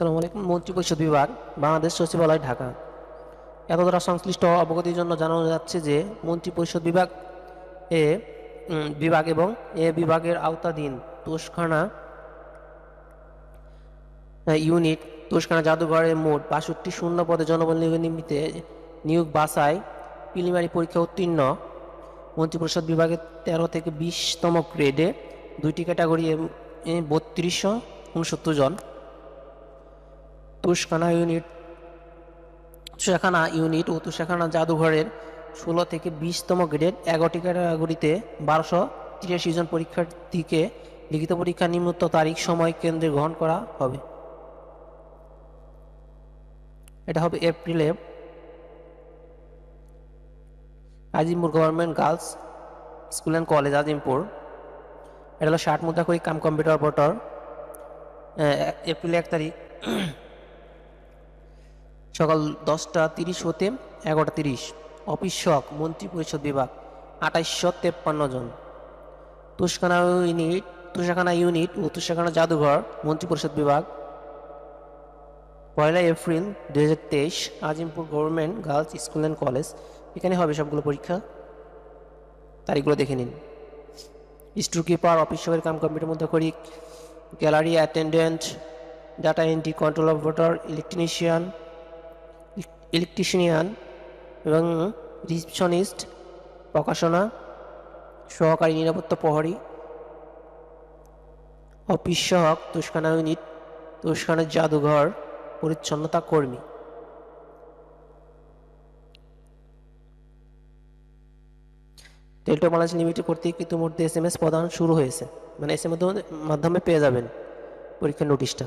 আসসালামু আলাইকুম। মন্ত্রিপরিষদ বিভাগ, বাংলাদেশ সচিবালয়, ঢাকা। এত দ্বারা সংশ্লিষ্ট অবগতির জন্য জানানো যাচ্ছে যে মন্ত্রিপরিষদ বিভাগ এ বিভাগ এবং এ বিভাগের আওতাধীন তোষখানা ইউনিট, তোষখানা জাদুঘরের মোট বাষট্টি শূন্য পদে জনবল নিয়োগের নিমিত্তে নিয়োগ বাসায় প্রিলিমারি পরীক্ষা উত্তীর্ণ। মন্ত্রিপরিষদ বিভাগের তেরো থেকে বিশতম গ্রেডে দুইটি ক্যাটাগরি বত্রিশশো উনসত্তর জন। তুষখানা ইউনিট তুষাখানা ইউনিট ও তুষাখানা জাদুঘরের ষোলো থেকে বিশতম গ্রেড এগারোটি ক্যাটাগরিতে বারোশো তিরাশি জন পরীক্ষার্থীকে লিখিত পরীক্ষা নিম্নত তারিখ, সময়, কেন্দ্রে গ্রহণ করা হবে। এটা হবে এপ্রিলে। Azimpur government girls school and college, Azimpur. এটা হলো ষাট মুদ্রা করি কাম কম্পিউটার অপারেটর এপ্রিল এক তারিখ। সকাল দশটা তিরিশ হতে এগারোটা তিরিশ। অফিস শক মন্ত্রী পরিষদ বিভাগ, আঠাইশশো তেপ্পান্ন জন। তুষখানা ইউনিট তুষাখানা ইউনিট ও তুষাখানা জাদুঘর মন্ত্রী পরিষদ বিভাগ। পয়লা এপ্রিল দুই হাজার তেইশ, Azimpur government girls school and college. এখানে হবে সবগুলো পরীক্ষা। তারিখগুলো দেখে নিন। স্টোর কিপার অফিস শকের কাম কম্পিউটার মধ্যে করি gallery attendant, data entry, control operator electrician electrician এবং রিসেপশনিস্ট প্রকাশনা, সহকারী নিরাপত্তা প্রহরী অফিস সহক তুষখানা ইউনিট তুষখানা জাদুঘর, পরিচ্ছন্নতা কর্মী। টেলটো বাংলাদেশ লিমিটেড কর্তৃক ইতিমধ্যে এস এম এস প্রদান শুরু হয়েছে। মানে এস এম মাধ্যমে পেয়ে যাবেন পরীক্ষার নোটিশটা